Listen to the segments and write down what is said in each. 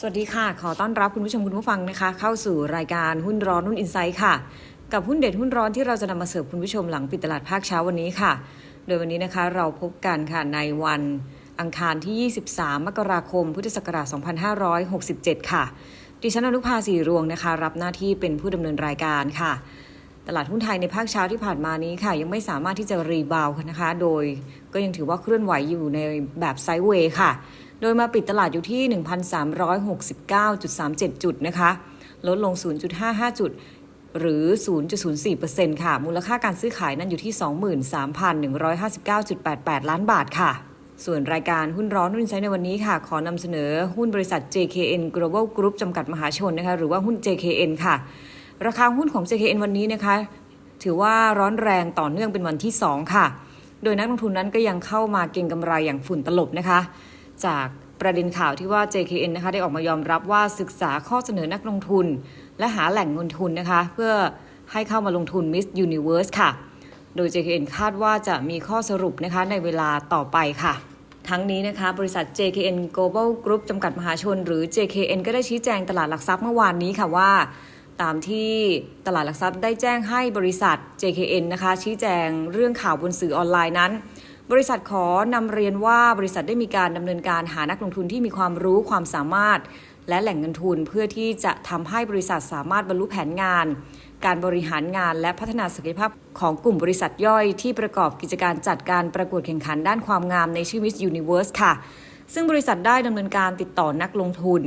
สวัสดีค่ะ ขอต้อนรับคุณผู้ชมคุณผู้ฟังนะคะ เข้าสู่รายการหุ้นร้อนหุ้นอินไซต์ค่ะ กับหุ้นเด็ดหุ้นร้อนที่เราจะนำมาเสิร์ฟคุณผู้ชมหลังปิดตลาดภาคเช้าวันนี้ค่ะ โดยวันนี้นะคะเราพบกันค่ะในวันอังคารที่ 23 มกราคม พุทธศักราช 2567 ค่ะ ดิฉันอนุภาสีรวงนะคะ รับหน้าที่เป็นผู้ดำเนินรายการค่ะ ตลาดหุ้นไทยในภาคเช้าที่ผ่านมานี้ค่ะ ยังไม่สามารถที่จะรีบาวนะคะ โดยก็ยังถือว่าเคลื่อนไหวอยู่ในแบบไซด์เวย์ค่ะ โดยมาปิดตลาดอยู่ที่ 1,369.37 จุดนะคะ ลดลง 0.55 จุด หรือ 0.04%ค่ะ มูลค่าการซื้อขายนั้นอยู่ที่ 23,159.88 ล้านบาทค่ะ ส่วนรายการหุ้นร้อนหุ้นไซในวันนี้ค่ะ ขอนำเสนอหุ้นบริษัท JKN Global Group จำกัดมหาชนนะคะ หรือว่าหุ้น JKN ค่ะ ราคาหุ้นของ JKN วันนี้นะคะ ถือว่าร้อนแรงต่อเนื่องเป็นวันที่ 2 ค่ะ โดยนักลงทุนนั้นก็ยังเข้ามาเก็งกำไรอย่างฝุ่นตลบนะคะ จากประเด็นข่าวที่ว่า JKN นะคะได้ออกมายอมรับว่าศึกษาข้อเสนอนักลงทุน และหาแหล่งเงินทุนนะคะ เพื่อให้เข้ามาลงทุน Miss Universe ค่ะ โดย JKN คาดว่าจะมีข้อสรุปนะคะในเวลาต่อไปค่ะ ทั้งนี้นะคะบริษัท JKN Global Group จำกัดมหาชน หรือ JKN ก็ได้ชี้แจงตลาดหลักทรัพย์เมื่อวานนี้ค่ะว่า ตามที่ตลาดหลักทรัพย์ได้แจ้งให้บริษัท JKN นะคะ ชี้แจงเรื่องข่าวบนสื่อออนไลน์นั้น บริษัทขอนำเรียนว่าบริษัทได้มีการดำเนินการหานักลงทุนที่มีความรู้ความสามารถ และแหล่งเงินทุนเพื่อที่จะทำให้บริษัทสามารถบรรลุแผนงาน การบริหารงานและพัฒนาศักยภาพของกลุ่มบริษัทย่อยที่ประกอบกิจการจัดการประกวดแข่งขันด้านความงามในชื่อ Miss Universe ค่ะ ซึ่งบริษัทได้ดำเนินการติดต่อนักลงทุน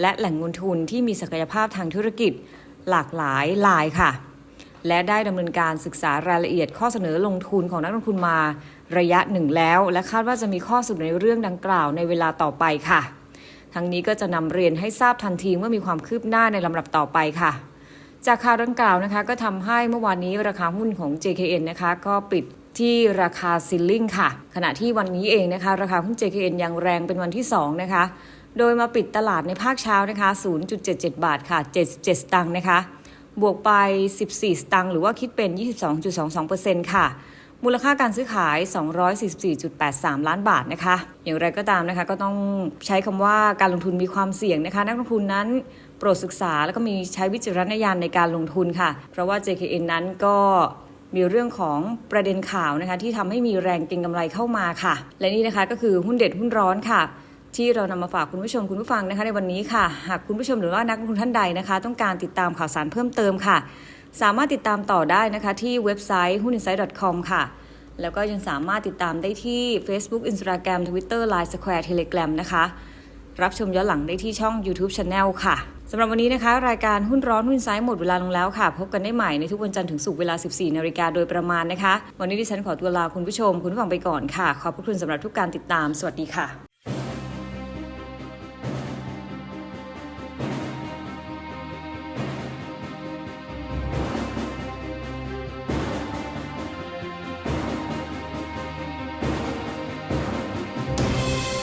และแหล่งเงินทุนที่มีศักยภาพทางธุรกิจ หลากหลายลายค่ะ และได้ดำเนินการศึกษารายละเอียดข้อเสนอลงทุนของนักลงทุนมาระยะหนึ่งแล้ว และคาดว่าจะมีข้อสรุปในเรื่องดังกล่าวในเวลาต่อไปค่ะ ทั้งนี้ก็จะนำเรียนให้ทราบทันทีเมื่อมีความคืบหน้าในลำดับต่อไปค่ะ จากข่าวดังกล่าวนะคะ ก็ทำให้เมื่อวานนี้ราคาหุ้นของ JKN นะคะ ก็ปิด ที่ราคาซิลลิงค่ะ ขณะที่วันนี้เองนะคะ ราคาหุ้น JKN ยังแรงเป็นวันที่ 2 นะคะ โดยมาปิดตลาดในภาคเช้านะคะ 0.77 บาทค่ะ 77 สตางค์นะคะ บวกไป 14 สตางค์หรือว่าคิดเป็น 22.22%ค่ะมูลค่าการซื้อขาย 244.83 ล้านบาทนะคะ อย่างไรก็ตามนะคะ ก็ต้องใช้คำว่าการลงทุนมีความเสี่ยงนะคะ นักลงทุนนั้นโปรดศึกษาแล้วก็มีใช้วิจารณญาณในการลงทุนค่ะ เพราะว่า JKN นั้นก็ มีเรื่องของประเด็นข่าวนะคะที่ทำให้มีแรงเก็งกำไรเข้ามาค่ะ และนี่นะคะก็คือหุ้นเด็ดหุ้นร้อนค่ะ ที่เรานำมาฝากคุณผู้ชมคุณผู้ฟังนะคะ ในวันนี้ค่ะ หากคุณผู้ชมหรือว่านักลงทุนท่านใดนะคะ ต้องการติดตามข่าวสารเพิ่มเติมค่ะ สามารถติดตามต่อได้นะคะที่เว็บไซต์ huninsight.com ค่ะแล้วก็ยังสามารถติดตามได้ที่ Facebook Instagram Twitter Line Square Telegram นะคะ รับชมย้อนหลังได้ที่ช่อง YouTube Channel ค่ะ สำหรับวันนี้นะคะ รายการหุ้นร้อนหุ้นซ้ายหมดเวลาลงแล้วค่ะ พบกันได้ใหม่ในทุกวันจันทร์ถึงศุกร์เวลา 14 นาฬิกาโดยประมาณนะคะ วันนี้ดิฉันขอตัวลาคุณผู้ชม คุณผู้ฟังไปก่อนค่ะ ขอบพระคุณสำหรับทุกการติดตาม สวัสดีค่ะ